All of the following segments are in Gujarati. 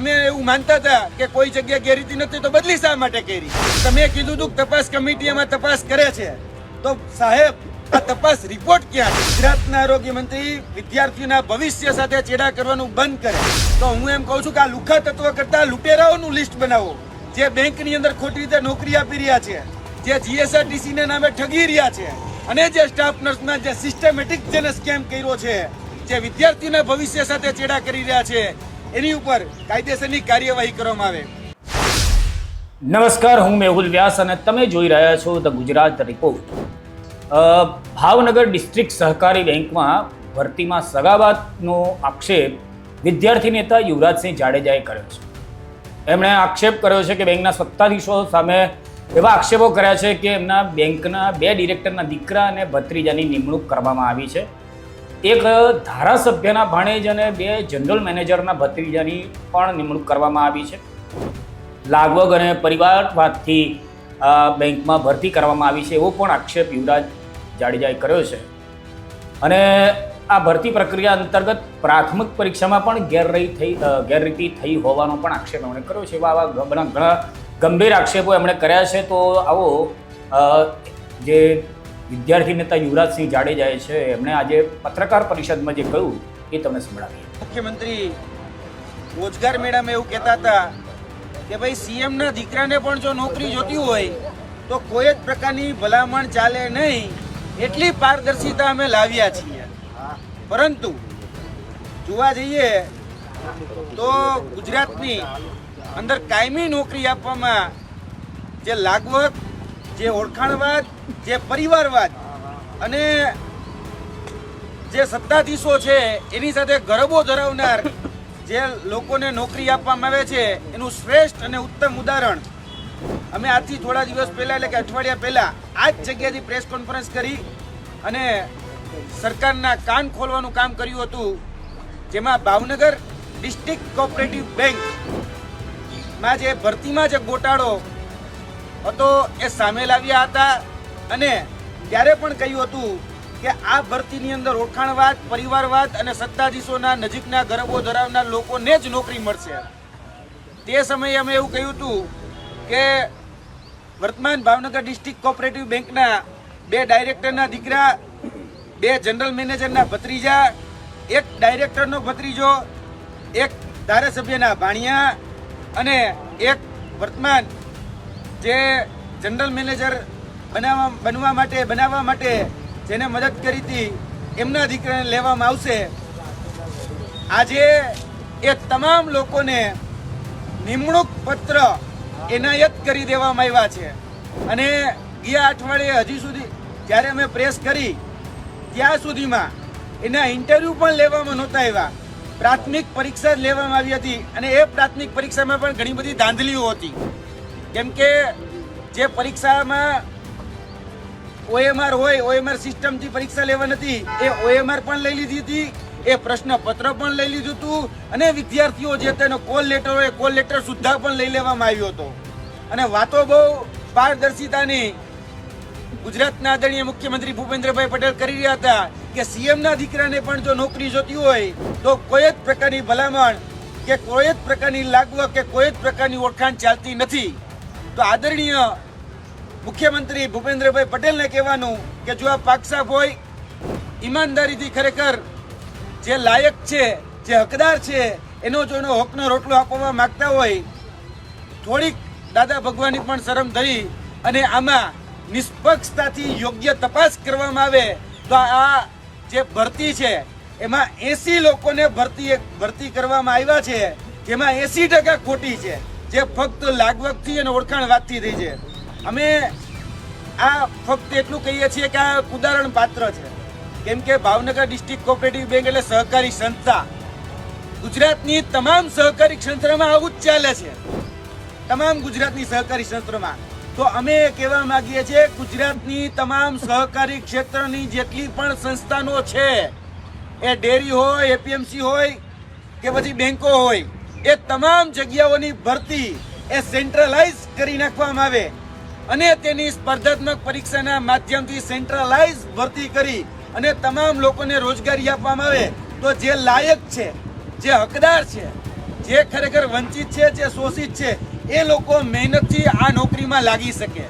તમે એવું માનતા હતા કે કોઈ જગ્યાએ ગેરરીતિ નથી, તો બદલી શા માટે કરી? તમે કીધું હતું કે તપાસ કમિટી એમાં તપાસ કરે છે. તો સાહેબ, આ તપાસ રિપોર્ટ ક્યાં ગુજરાતના આરોગ્ય મંત્રી વિદ્યાર્થીઓના ભવિષ્ય સાથે ચેડા કરવાનું બંધ કરે. તો હું એમ કહું છું કે આ લુખા તત્વ કરતા લુટેરાઓનું લિસ્ટ બનાવો, જે બેંકની અંદર ખોટી રીતે નોકરી આપી રહ્યા છે, જે જીએસઆરટીસી ને નામે ઠગી રહ્યા છે, અને જે સ્ટાફ નર્સના જે સિસ્ટમેટિક જેને સ્કેમ કર્યો છે, જે વિદ્યાર્થીના ભવિષ્ય સાથે ચેડા કરી રહ્યા છે એની ઉપર કાયદેસરની કાર્યવાહી કરવામાં આવે. નમસ્કાર, હું મેહુલ વ્યાસ અને તમે જોઈ રહ્યા છો the Gujarat report Bhavnagar district સહકારી બેંકમાં ભરતીમાં સગાવાતનો આક્ષેપ વિદ્યાર્થી નેતા યુવરાજસિંહ જાડેજાએ કર્યો છે. એમણે આક્ષેપ કર્યો છે કે બેંકના સત્તાધીશો સામે એવા આક્ષેપો કર્યા છે કે એમના બેંકના બે ડિરેક્ટરના દીકરા અને ભત્રીજાની નિમણૂક કરવામાં આવી છે. એક ધારાસભ્યના ભાણેજ અને બે જનરલ મેનેજરના ભત્રીજાની પણ નિમણૂક કરવામાં આવી છે. લાગવગ અને પરિવારવાદથી બેંકમાં ભરતી કરવામાં આવી છે એવો પણ આક્ષેપ યુવરાજ જાડેજાએ કર્યો છે. અને આ ભરતી પ્રક્રિયા અંતર્ગત પ્રાથમિક પરીક્ષામાં પણ ગેરરી થઈ ગેરરીતિ થઈ હોવાનો પણ આક્ષેપ એમણે કર્યો છે. એવા આવા ઘણા ઘણા ગંભીર આક્ષેપો એમણે કર્યા છે. તો આવો જે વિદ્યાર્થી નેતા યુવરાજસિંહ જાડેજાએ છે, એમણે આજે પત્રકાર પરિષદમાં જે કહ્યું એ તમને સંભળાવીએ. મુખ્યમંત્રી રોજગાર મેળામાં એવું કહેતા હતા કે ભાઈ, સીએમના દીકરાને પણ જો નોકરી જોતી હોય, તો કોઈ જ પ્રકારની ભલામણ ચાલે નહીં, એટલી પારદર્શિતા અમે લાવ્યા છીએ. પરંતુ જોવા જઈએ તો ગુજરાતની અંદર કાયમી નોકરી આપવામાં જે લાગવત જે ઓળખાણવાદ, જે પરિવારવાદ અને જે સત્તાધીશો છે, એની સાથે ગરબો ધરાવનાર જે લોકોને નોકરી આપવામાં આવે છે, એનું શ્રેષ્ઠ અને ઉત્તમ ઉદાહરણ. અમે આજથી થોડા દિવસ પહેલા એટલે કે અઠવાડિયા પહેલા આ જ જગ્યાથી પ્રેસ કોન્ફરન્સ કરી અને સરકારના કાન ખોલવાનું કામ કર્યું હતું, જેમાં ભાવનગર ડિસ્ટ્રિક્ટ કોઓપરેટિવ બેંકમાં જે ભરતીમાં જે ગોટાળો હતો, એ સામે લાવ્યા હતા અને ત્યારે પણ કહ્યું હતું કે આ ભરતીની અંદર ઓળખાણવાદ, પરિવારવાદ અને સત્તાધીશોના નજીકના ગરબો ધરાવનાર લોકોને જ નોકરી મળશે. તે સમયે અમે એવું કહ્યું હતું કે વર્તમાન ભાવનગર ડિસ્ટ્રિક્ટ કોઓપરેટિવ બેંકના બે ડાયરેક્ટરના દીકરા, બે જનરલ મેનેજરના ભત્રીજા, એક ડાયરેક્ટરનો ભત્રીજો, એક ધારાસભ્યના ભાણિયા અને એક વર્તમાન જે જનરલ મેનેજર બનાવવા બનવા માટે, બનાવવા માટે જેને મદદ કરી હતી, એમના દીકરાને લેવામાં આવશે. આજે એ તમામ લોકોને નિમણૂક પત્ર એનાયત કરી દેવામાં આવ્યા છે. અને ગયા અઠવાડિયે હજી સુધી જ્યારે અમે પ્રેસ કરી, ત્યાં સુધીમાં એના ઇન્ટરવ્યૂ પણ લેવામાં નહોતા આવ્યા. પ્રાથમિક પરીક્ષા જ લેવામાં આવી હતી અને એ પ્રાથમિક પરીક્ષામાં પણ ઘણી બધી ધાંધલીઓ હતી. કેમ કે જે પરીક્ષામાં ઓએમઆર હોય ઓએમઆર સિસ્ટમથી પરીક્ષા લેવા નથી એ ઓએમઆર પણ લઈ લીધી હતી, એ પ્રશ્નપત્ર પણ લઈ લીધું હતું, અને વિદ્યાર્થીઓ જે તેનો કોલ લેટર હોય, કોલ લેટર સુદ્ધા પણ લઈ લેવામાં આવ્યો હતો. અને વાતો બહુ પારદર્શિતાની ગુજરાતના આદરણીય મુખ્યમંત્રી ભૂપેન્દ્રભાઈ પટેલ કરી રહ્યા હતા કે સીએમના દીકરાને પણ જો નોકરી જોતી હોય, તો કોઈ જ પ્રકારની ભલામણ કે કોઈ જ પ્રકારની લાગવક કે કોઈ જ પ્રકારની ઓળખાણ ચાલતી નથી. તો આદરણીય મુખ્યમંત્રી ભૂપેન્દ્રભાઈ પટેલને કહેવાનું કે જો આ પાકસાફ હોય, ઈમાનદારીથી ખરેખર જે લાયક છે, જે હકદાર છે, એનો જો એનો હકનો રોટલો આપવા માંગતા હોય, થોડીક દાદા ભગવાનની પણ શરમ ધરી અને આમાં નિષ્પક્ષતાથી યોગ્ય તપાસ કરવામાં આવે, તો આ જે ભરતી છે, એમાં એસી લોકોને ભરતી ભરતી કરવામાં આવ્યા છે, જેમાં એસી ટકા ખોટી છે. જે ફક્ત લાગવગથી અને ઓળખાણ વાતથી થઈ છે. અમે આ ફક્ત એટલું કહીએ છીએ કે આ ઉદાહરણ પાત્ર છે. કેમ કે ભાવનગર ડિસ્ટ્રિક્ટ કોઓપરેટિવ બેંક એટલે સહકારી સંસ્થા. ગુજરાતની તમામ સહકારી ક્ષેત્રમાં આવું જ ચાલે છે. તમામ ગુજરાતની સહકારી ક્ષેત્રમાં. તો અમે કહેવા માંગીએ છીએ ગુજરાતની તમામ સહકારી ક્ષેત્રની જેટલી પણ સંસ્થાનો છે, એ ડેરી હોય, એપીએમસી હોય કે પછી બેંકો હોય એ તમામ જગ્યાઓની ભરતી એ સેન્ટ્રલાઇઝ કરી નાખવામાં આવે અને તેની સ્પર્ધાત્મક પરીક્ષાના માધ્યમથી સેન્ટ્રલાઇઝ ભરતી કરી અને તમામ લોકોને રોજગારી આપવામાં આવે તો જે લાયક છે, જે હકદાર છે, જે ખરેખર વંચિત છે, જે શોષિત છે, એ લોકો મહેનતથી આ નોકરીમાં લાગી શકે.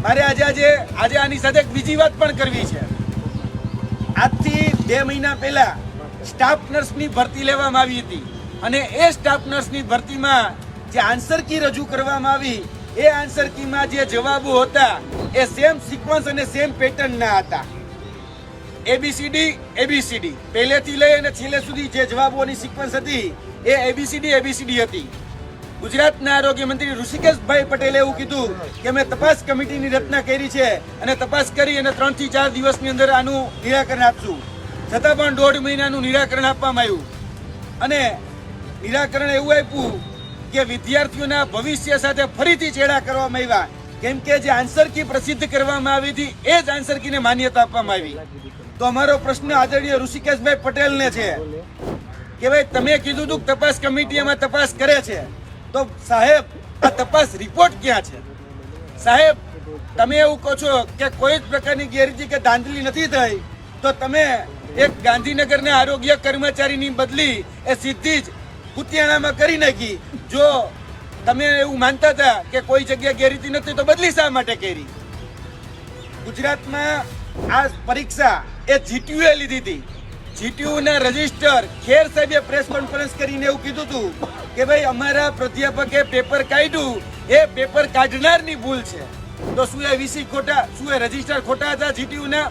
મારે આજે આજે આજે આની સાથે બીજી વાત પણ કરવી છે. આજથી બે મહિના પહેલા સ્ટાફ નર્સની ભરતી લેવામાં આવી હતી. અને એ સ્ટાફ નર્સની ભરતીમાં જે આન્સર કી રજૂ કરવામાં આવી, એ આન્સર કીમાં જે જવાબો હતા, એ સેમ સિક્વન્સ અને સેમ પેટર્નના હતા. A B C D A B C D પહેલેથી લઈ અને છેલ્લે સુધી જે જવાબોની સિક્વન્સ હતી, એ એબીસીડી એબીસીડી હતી. ગુજરાતના આરોગ્ય મંત્રી ઋષિકેશભાઈ પટેલે એવું કીધું કે મેં તપાસ કમિટીની રચના કરી છે અને તપાસ કરી અને ત્રણથી ચાર દિવસની અંદર આનું નિરાકરણ આપશું. છતાં પણ દોઢ મહિનાનું નિરાકરણ આપવામાં આવ્યું. અને નિરાકરણ એવું આપ્યું કે વિદ્યાર્થીઓના ભવિષ્ય સાથે ફરીથી ચેડા કરવામાં આવ્યા. કેમ કે જે આન્સર કી પ્રસિદ્ધ કરવામાં આવી હતી, એ જ આન્સર કીને માન્યતા આપવામાં આવી. તો અમારો પ્રશ્ન આદરણીય ઋષિકેશભાઈ પટેલને છે કે ભાઈ, તમે કીધું હતું તપાસ કમિટી એમાં તપાસ કરે છે. તો સાહેબ, આ તપાસ રિપોર્ટ ક્યાં છે? સાહેબ, તમે એવું કહો છો કે કોઈ જ પ્રકારની ગેરરીતિ કે ધાંધલી નથી થઈ. તો તમે એક ગાંધીનગરના આરોગ્ય કર્મચારીની બદલી એ સીધી જ કુતિયાણામાં કરી નાખી. જો તમે એવું માનતા હતા કે કોઈ જગ્યાએ ગેરરીતિ નથી, તો બદલી શા માટે કરી? ગુજરાતમાં આ પરીક્ષા એ જીટીયુએ લીધી હતી. જીટીયુના રજિસ્ટર ખેર સાહેબે પ્રેસ કોન્ફરન્સ કરીને એવું કીધું હતું કે ભાઈ, અમારા પ્રાધ્યાપકે પેપર કાઢ્યું. એ પેપર કાઢનારની ભૂલ છે. તો શું એ વીસી ખોટા, શું એ રજિસ્ટર ખોટા હતા જીટીયુ ના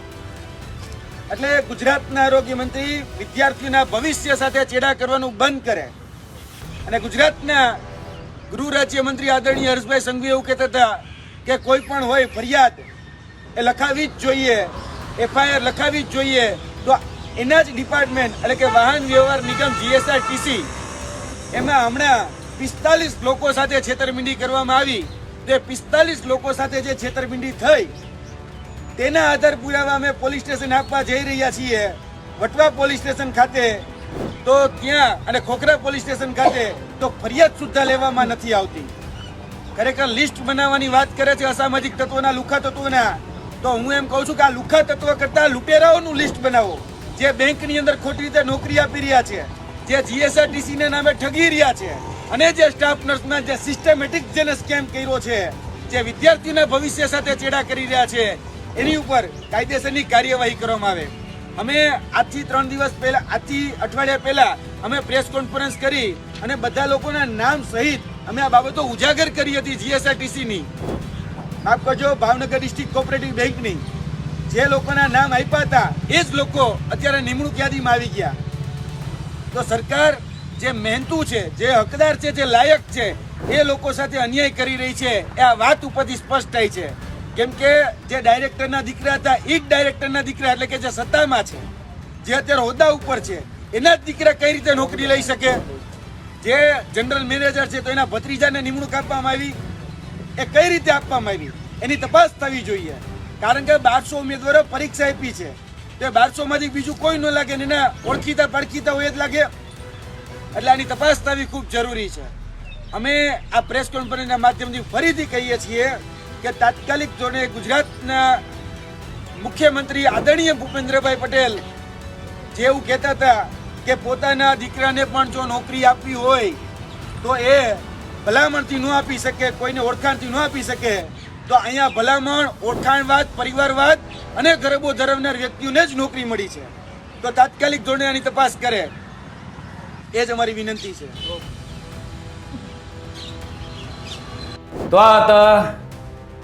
એટલે ગુજરાતના આરોગ્ય મંત્રી વિદ્યાર્થીઓના ભવિષ્ય સાથે ચેડા કરવાનું બંધ કરે. અને ગુજરાતના ગૃહ રાજ્ય મંત્રી આદરણીય હર્ષભાઈ સંઘવી એવું કહેતા હતા કે કોઈ પણ હોય ફરિયાદ એ લખાવી જ જોઈએ, એફઆઈઆર લખાવી જ જોઈએ, તો એના જ ડિપાર્ટમેન્ટ એટલે કે વાહન વ્યવહાર નિગમ જીએસઆરટીસી એમાં હમણાં પિસ્તાલીસ લોકો સાથે છેતરપિંડી કરવામાં આવી. તો એ પિસ્તાલીસ લોકો સાથે જે છેતરપિંડી થઈ, તેના આધાર પુરાવા અમે પોલીસ સ્ટેશન આપવા જઈ રહ્યા છીએ. વટવા પોલીસ સ્ટેશન ખાતે તો ત્યાં અને ખોખરા પોલીસ સ્ટેશન ખાતે તો ફરિયાદ સુદ્ધા લેવામાં નથી આવતી. ખરેખર લિસ્ટ બનાવવાની વાત કરે છે અસામાજિક તત્વોના લુખા તત્વોના, તો હું એમ કહું છું કે આ લુખા તત્વ કરતા લુટેરાઓનું લિસ્ટ બનાવો, જે બેંકની અંદર ખોટી રીતે નોકરી આપી રહ્યા છે, જે જીએસઆરટીસી ના નામે ઠગી રહ્યા છે, અને જે સ્ટાફ નર્સના જે સિસ્ટમેટિક જેને સ્કેમ કર્યો છે, જે વિદ્યાર્થીઓના ભવિષ્ય સાથે ચેડા કરી રહ્યા છે, એની ઉપર કાયદેસરની કાર્યવાહી કરવામાં આવે. અમે આજથી ત્રણ દિવસ પહેલા, આજથી અઠવાડિયા પહેલા અમે પ્રેસ કોન્ફરન્સ કરી અને બધા લોકોના નામ સહિત અમે આ બાબતો ઉજાગર કરી હતી જીએસઆરટીસીની માફ કરજો, ભાવનગર ડિસ્ટ્રિક્ટ કોઓપરેટિવ બેંકની જે લોકોના નામ આપ્યા હતા, એ જ લોકો અત્યારે નિમણૂક યાદીમાં આવી ગયા. તો સરકાર જે મહેનતુ છે, જે હકદાર છે, જે લાયક છે, એ લોકો સાથે અન્યાય કરી રહી છે, એ આ વાત ઉપરથી સ્પષ્ટ થાય છે. કેમ કે જે ડાયરેક્ટરના દીકરા હતા, એ જ ડાયરેક્ટરના દીકરા એટલે કે જે સત્તામાં છે, જે અત્યારે હોદ્દા ઉપર છે, એના જ દીકરા કઈ રીતે નોકરી લઈ શકે? જે જનરલ મેનેજર છે, તો એના ભત્રીજાને નિમણૂક આપવામાં આવી. એ કઈ રીતે આપવામાં આવી? એની તપાસ થવી જોઈએ. કારણ કે બારસો ઉમેદવારો પરીક્ષા આપી છે. તે બારસોમાંથી બીજું કોઈ ન લાગે ને એના ઓળખીતા પડખીતા હોય જ લાગે. એટલે આની તપાસ થવી ખૂબ જરૂરી છે. અમે આ પ્રેસ કોન્ફરન્સના માધ્યમથી ફરીથી કહીએ છીએ કે તાત્કાલિક ધોરણે ગુજરાતના મુખ્યમંત્રી આદરણીય ભૂપેન્દ્રભાઈ પટેલ જે એવું કહેતા હતા કે પોતાના દીકરાને પણ જો નોકરી આપવી હોય તો એ ભલામણથી ન આપી શકે, કોઈને ઓળખાણથી ન આપી શકે, તો અહીંયા ભલામણ, ઓળખાણવાદ, પરિવારવાદ અને ગરબો ધરાવનાર વ્યક્તિઓને જ નોકરી મળી છે. તો તાત્કાલિક ધોરણે આની તપાસ કરે. એ જ અમારી વિનંતી છે. તો આ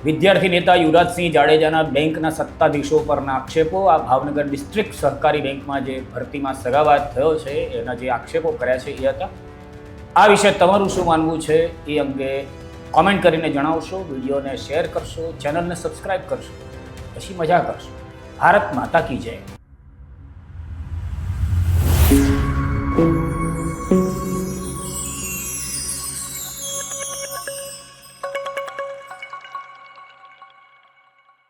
વિદ્યાર્થી નેતા યુવરાજસિંહ જાડેજાના બેંકના સત્તાધીશો પરના આક્ષેપો આ ભાવનગર ડિસ્ટ્રિક્ટ સહકારી બેંકમાં જે ભરતીમાં સગાવાદ થયો છે, એના જે આક્ષેપો કર્યા છે એ હતા. આ વિશે તમારું શું માનવું છે એ અંગે કોમેન્ટ કરીને જણાવશો, વિડીયોને શેર કરશો, ચેનલને સબસ્ક્રાઇબ કરશો. પછી મજા કરશો. ભારત માતા કી જય.